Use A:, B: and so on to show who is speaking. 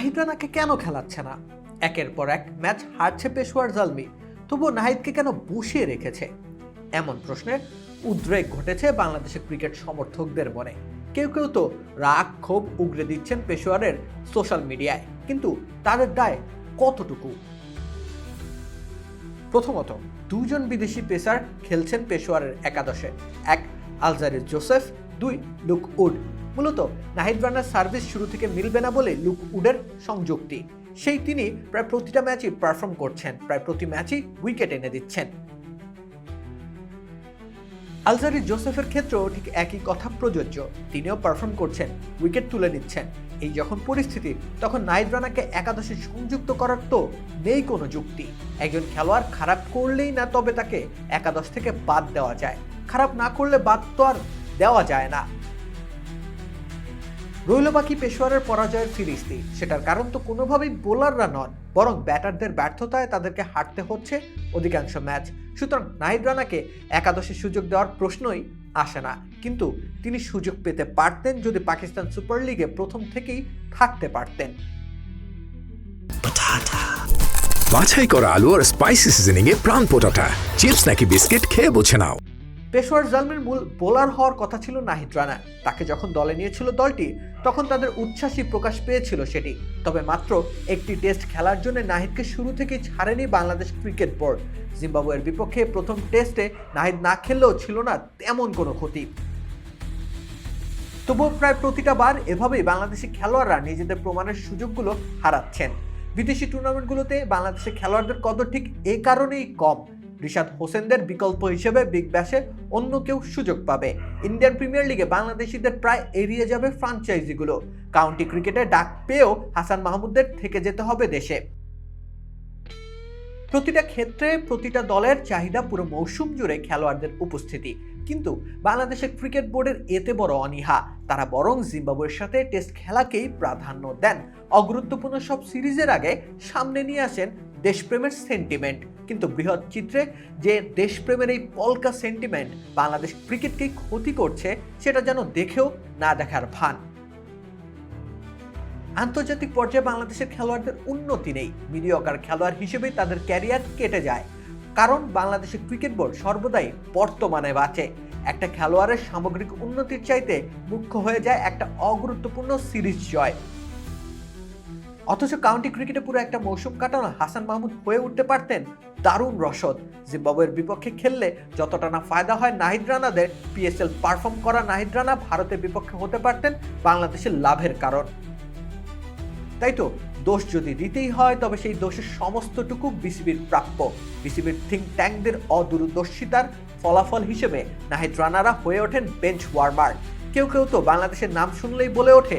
A: নাহিদ রানাকে কেন খেলাচ্ছে না? একের পর এক ম্যাচ হারছে পেশোয়ার জালমি, তবুও নাহিদকে কেন বসিয়ে রেখেছে? এমন প্রশ্নের উদ্রেক ঘটেছে বাংলাদেশের ক্রিকেট সমর্থকদের মনে। কেউ কেউ তো রাগ, ক্ষোভ উগরে দিচ্ছেন পেশোয়ারের সোশ্যাল মিডিয়ায়, কিন্তু তাদের দায় কতটুকু? প্রথমত, দুজন বিদেশি পেসার খেলছেন পেশোয়ারের একাদশে। এক আলজারিস জোসেফ, দুই লুক উড মূলত নাহিদ রানার সার্ভিস শুরু থেকে মিলবে না বলে লুক উডের সংযুক্তি। সেই তিনি প্রায় প্রতিটা ম্যাচই পারফর্ম করছেন, প্রায় প্রতি ম্যাচই উইকেট এনে দিচ্ছেন। আলজারি জোসেফের ক্ষেত্রেও ঠিক একই কথা প্রযোজ্য। তিনিও পারফর্ম করছেন উইকেট তুলে নিচ্ছেন। এই যখন পরিস্থিতি, তখন নাইদ রানাকে একাদশে সংযুক্ত করার তো নেই কোনো যুক্তি। একজন খেলোয়াড় খারাপ করলেই না তবে তাকে একাদশ থেকে বাদ দেওয়া যায়। খারাপ না করলে বাদ তো আর দেওয়া যায় না। রইল বাকি পেশোয়ারের পরাজয়ের ফিরিস্তি সেটার কারণ তো কোনোভাবেই বোলাররা নন, বরং ব্যাটারদের ব্যর্থতায় তাদেরকে হারতে হচ্ছে অধিকাংশ ম্যাচ। সুতরাং নাহিদ রানাকে একাদশে সুযোগ দেওয়ার প্রশ্নই আসে না। কিন্তু তিনি সুযোগ পেতে পারতেন যদি পাকিস্তান সুপার লিগে প্রথম থেকেই থাকতে পারতেন।
B: বাছাই করা আলু আর স্পাইসি সিজনিং এ প্রাণ পোটাটা। চিপস নাকি বিস্কিট খেয়ে বোঝে নাও।
A: পেশোয়ার জালমির মূল বোলার হওয়ার কথা ছিল নাহিদ রানা। তাকে যখন দলে নিয়েছিল দলটি, তখন তাদের উচ্ছ্বাসী প্রকাশ পেয়েছিল সেটি। তবে মাত্র একটি টেস্ট খেলার জন্য নাহিদকে শুরু থেকেই ছাড়েনি বাংলাদেশ ক্রিকেট বোর্ড। জিম্বাবুয়ের বিপক্ষে প্রথম টেস্টে নাহিদ না খেললেও ছিল না তেমন কোনো ক্ষতি। তবুও প্রায় প্রতিটা বার এভাবেই বাংলাদেশি খেলোয়াড়রা নিজেদের প্রমাণের সুযোগগুলো হারাচ্ছেন। বিদেশি টুর্নামেন্টগুলোতে বাংলাদেশের খেলোয়াড়দের কদর ঠিক এ কারণেই কম। রিশাদ হোসেনদের বিকল্প হিসেবে বিগ ব্যাশে অন্য কেউ সুযোগ পাবে। ইন্ডিয়ান প্রিমিয়ার লিগে বাংলাদেশিদের প্রায় এড়িয়ে যাবে ফ্রাঞ্চাইজিগুলো। কাউন্টি ক্রিকেটে ডাক পেয়েও হাসান মাহমুদদের থেকে যেতে হবে দেশে। প্রতিটা ক্ষেত্রে প্রতিটা দলের চাহিদা পুরো মৌসুম জুড়ে খেলোয়াড়দের উপস্থিতি। কিন্তু বাংলাদেশের ক্রিকেট বোর্ডের এতে বড় অনীহা। তারা বরং জিম্বাবুয়ের সাথে টেস্ট খেলাকেই প্রাধান্য দেন। অগুরুত্বপূর্ণ সব সিরিজের আগে সামনে নিয়ে আসেন দেশপ্রেমের সেন্টিমেন্ট। কিন্তু বৃহৎ চিত্রে যে দেশপ্রেমের এই পলকা সেন্টিমেন্ট বাংলাদেশ ক্রিকেটকে ক্ষতি করছে, সেটা যেন দেখেও না দেখার ভান। আন্তর্জাতিক পর্যায়ে বাংলাদেশের খেলোয়াড়দের উন্নতি নেই। মিডিয়কার খেলোয়াড় হিসেবেই তাদের ক্যারিয়ার কেটে যায়। কারণ বাংলাদেশের ক্রিকেট বোর্ড সর্বদাই বর্তমানে বাঁচে। একটা খেলোয়াড়ের সামগ্রিক উন্নতির চাইতে মুখ্য হয়ে যায় একটা অগুরুত্বপূর্ণ সিরিজ জয়। অথচ কাউন্টি ক্রিকেটে পুরো একটা মৌসুম কাটানো হাসান মাহমুদ হয়ে উঠতে পারতেন দারুণ রসদ। জিম্বাবুয়ের বিপক্ষে খেললে যতটা না ফায়দা হয় নাহিদ রানাদের পিএসএল পারফর্ম করা নাহিদ রানা ভারতের বিপক্ষে হতে পারতেন বাংলাদেশের লাভের কারণ। তাই তো, দোষ যদি দিতেই হয়, তবে সেই দোষের সমস্তটুকু বিসিবির প্রাপ্য। বিসিবির থিঙ্ক ট্যাঙ্কদের অদূরদর্শিতার ফলাফল হিসেবে নাহিদ রানারা হয়ে ওঠেন বেঞ্চ ওয়ার্মার কেউ কেউ তো বাংলাদেশের নাম শুনলেই বলে ওঠে.